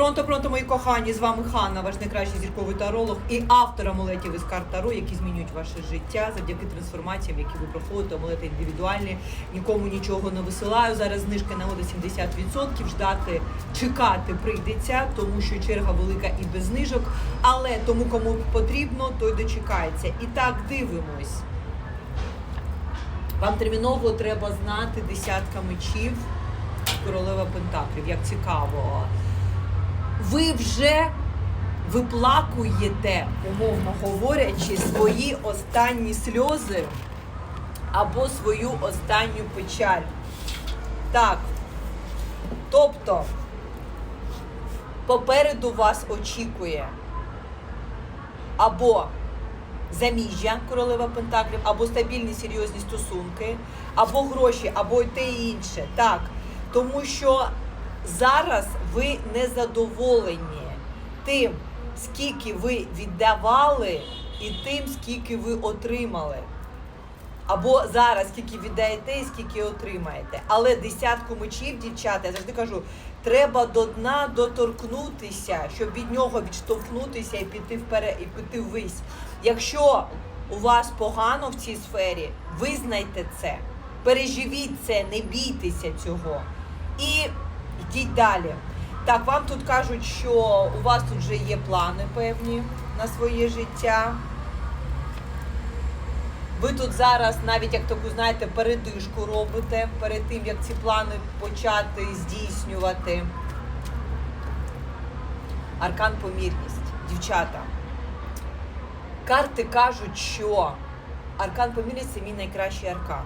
Пронто, пронто, мої кохані, з вами Ханна, ваш найкращий зірковий таролог і автор амулетів із карт Таро, які змінюють ваше життя завдяки трансформаціям, які ви проходите, амулети індивідуальні, нікому нічого не висилаю. Зараз знижка нагода 70%, ждати, чекати прийдеться, тому що черга велика і без знижок. Але тому, кому потрібно, той дочекається. І так дивимось. Вам терміново треба знати десятка мечів, королева Пентаклів. Як цікаво. Ви вже виплакуєте, умовно говорячи, свої останні сльози або свою останню печаль. Так. Тобто, попереду вас очікує або заміжжя королева Пентаклів, або стабільні серйозні стосунки, або гроші, або те і інше. Так. Тому що зараз ви не задоволені тим, скільки ви віддавали, і тим, скільки ви отримали. Або зараз скільки віддаєте і скільки отримаєте. Але десятку мечів, дівчата, я завжди кажу, треба до дна доторкнутися, щоб від нього відштовхнутися і піти вперед, і піти ввись. Якщо у вас погано в цій сфері, визнайте це, переживіть це, не бійтеся цього. І йдіть далі. Так, вам тут кажуть, що у вас тут вже є плани певні на своє життя. Ви тут зараз навіть як таку, знаєте, передишку робите перед тим, як ці плани почати здійснювати. Аркан помірність. Дівчата. Карти кажуть, що аркан помірність це мій найкращий аркан.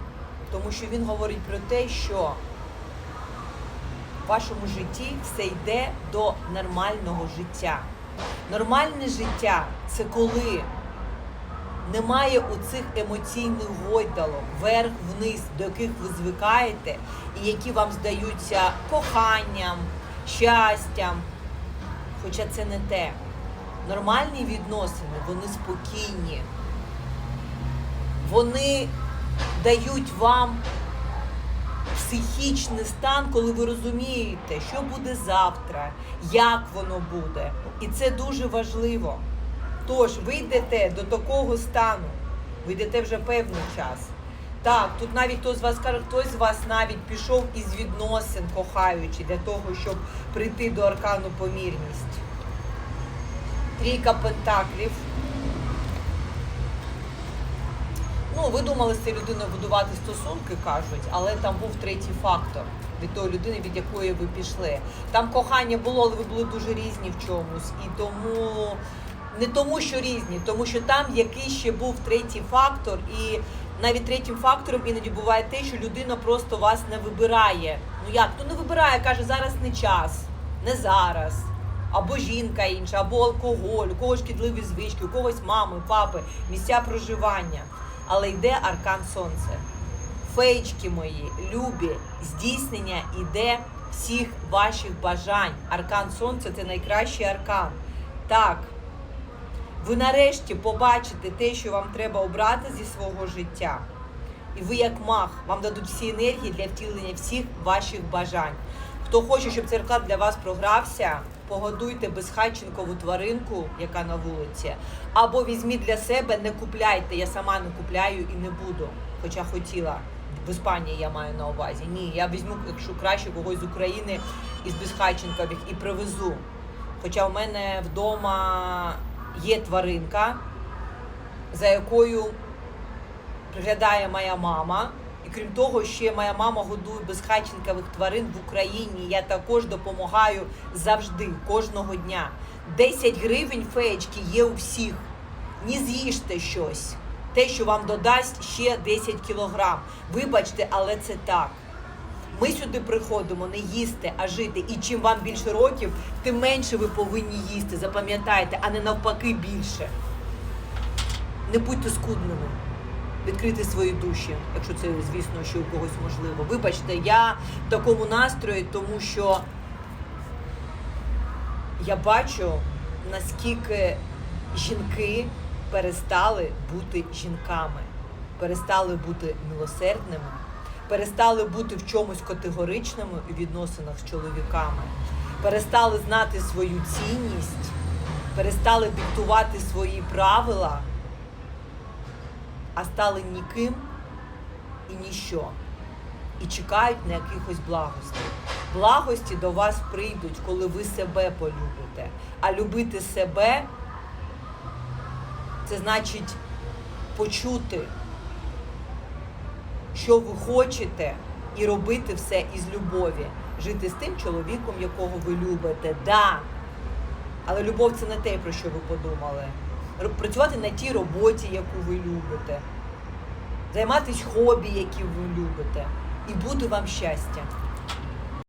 Тому що він говорить про те, що в вашому житті все йде до нормального життя. Нормальне життя це коли немає у цих емоційних гойдалок, вверх-вниз, до яких ви звикаєте, і які вам здаються коханням, щастям. Хоча це не те. Нормальні відносини, вони спокійні. Вони дають вам психічний стан, коли ви розумієте, що буде завтра, як воно буде. І це дуже важливо. Тож, ви йдете до такого стану, ви йдете вже певний час. Так, тут навіть хто з вас каже, хтось з вас навіть пішов із відносин, кохаючи, для того, щоб прийти до аркану помірність. Трійка пентаклів. Ну, ви думали з цією людиною будувати стосунки, кажуть, але там був третій фактор від тої людини, від якої ви пішли. Там кохання було, але ви були дуже різні в чомусь. І тому не тому, що різні, тому що там який ще був третій фактор, і навіть третім фактором іноді буває те, що людина просто вас не вибирає. Ну як? Ну не вибирає, каже, зараз не час, не зараз. Або жінка інша, або алкоголь, у когось шкідливі звички, у когось мами, папи, місця проживання. Але йде аркан сонце. Феєчки мої, любі, здійснення іде всіх ваших бажань. Аркан сонце це найкращий аркан. Так, ви нарешті побачите те, що вам треба обрати зі свого життя. І ви, як мах, вам дадуть всі енергії для втілення всіх ваших бажань. Хто хоче, щоб цей для вас програвся, погодуйте безхатченкову тваринку, яка на вулиці, або візьміть для себе, не купляйте. Я сама не купляю і не буду. Хоча хотіла. В Іспанії я маю на увазі. Ні, я візьму, якщо краще когось з України із безхатченкових і привезу. Хоча в мене вдома є тваринка, за якою приглядає моя мама. І крім того, ще моя мама годує безхатченкових тварин в Україні. Я також допомагаю завжди, кожного дня. 10 гривень феєчки є у всіх. Не з'їжте щось. Те, що вам додасть ще 10 кілограм. Вибачте, але це так. Ми сюди приходимо не їсти, а жити. І чим вам більше років, тим менше ви повинні їсти. Запам'ятайте, а не навпаки більше. Не будьте скудними. Відкрити свої душі, якщо це, звісно, що у когось можливо. Вибачте, я в такому настрої, тому що я бачу, наскільки жінки перестали бути жінками, перестали бути милосердними, перестали бути в чомусь категоричними у відносинах з чоловіками. перестали знати свою цінність, перестали диктувати свої правила, а стали ніким і ніщо. І чекають на якихось благостей. Благості до вас прийдуть, коли ви себе полюбите. А любити себе це значить почути, що ви хочете, і робити все із любові. Жити з тим чоловіком, якого ви любите. Да. Але любов це не те, про що ви подумали. Працювати на тій роботі, яку ви любите, займатися хобі, які ви любите, і буде вам щастя.